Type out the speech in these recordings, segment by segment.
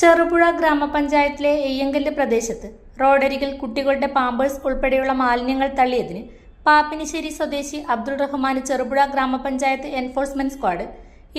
ചെറുപുഴ ഗ്രാമപഞ്ചായത്തിലെ എയ്യങ്കല്ല് പ്രദേശത്ത് റോഡരികിൽ കുട്ടികളുടെ പാമ്പേഴ്സ് ഉൾപ്പെടെയുള്ള മാലിന്യങ്ങൾ തള്ളിയതിന് പാപ്പിനിശ്ശേരി സ്വദേശി അബ്ദുൾ റഹ്മാൻ ചെറുപുഴ ഗ്രാമപഞ്ചായത്ത് എൻഫോഴ്സ്മെന്റ് സ്ക്വാഡ്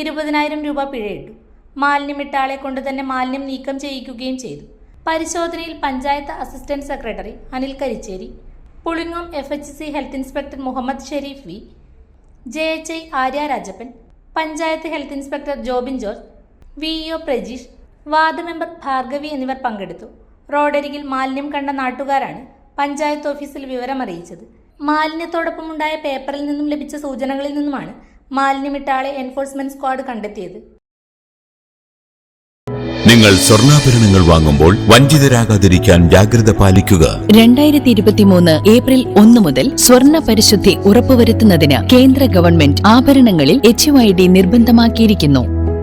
ഇരുപതിനായിരം രൂപ പിഴയിട്ടു. മാലിന്യമിട്ടാളെ കൊണ്ട് തന്നെ മാലിന്യം നീക്കം ചെയ്യിക്കുകയും ചെയ്തു. പരിശോധനയിൽ panchayat assistant secretary Anil Karicheri Pulingome F H C health inspector Muhammad Sherif V. J H I Arya Rajappan panchayat health inspector Jobin George V E O Prajeesh ward member Bhargavi എന്നിവർ പങ്കെടുത്തു. റോഡരികിൽ മാലിന്യം കണ്ട നാട്ടുകാരാണ് പഞ്ചായത്ത് ഓഫീസിൽ വിവരമറിയിച്ചത് മാലിന്യത്തോടൊപ്പമുണ്ടായ പേപ്പറിൽ നിന്നും ലഭിച്ച സൂചനകളിൽ നിന്നുമാണ് മാലിന്യമിട്ട ആളെ എൻഫോഴ്സ്മെന്റ് സ്ക്വാഡ് കണ്ടെത്തിയത്. നിങ്ങൾ സ്വർണാഭരണങ്ങൾ വാങ്ങുമ്പോൾ വഞ്ചിതരാകാതിരിക്കാൻ ജാഗ്രത പാലിക്കുക. രണ്ടായിരത്തി ഇരുപത്തിമൂന്ന് ഏപ്രിൽ ഒന്ന് മുതൽ സ്വർണ പരിശുദ്ധി ഉറപ്പുവരുത്തുന്നതിന് കേന്ദ്ര ഗവൺമെന്റ് ആഭരണങ്ങളിൽ എച്ച് നിർബന്ധമാക്കിയിരിക്കുന്നു.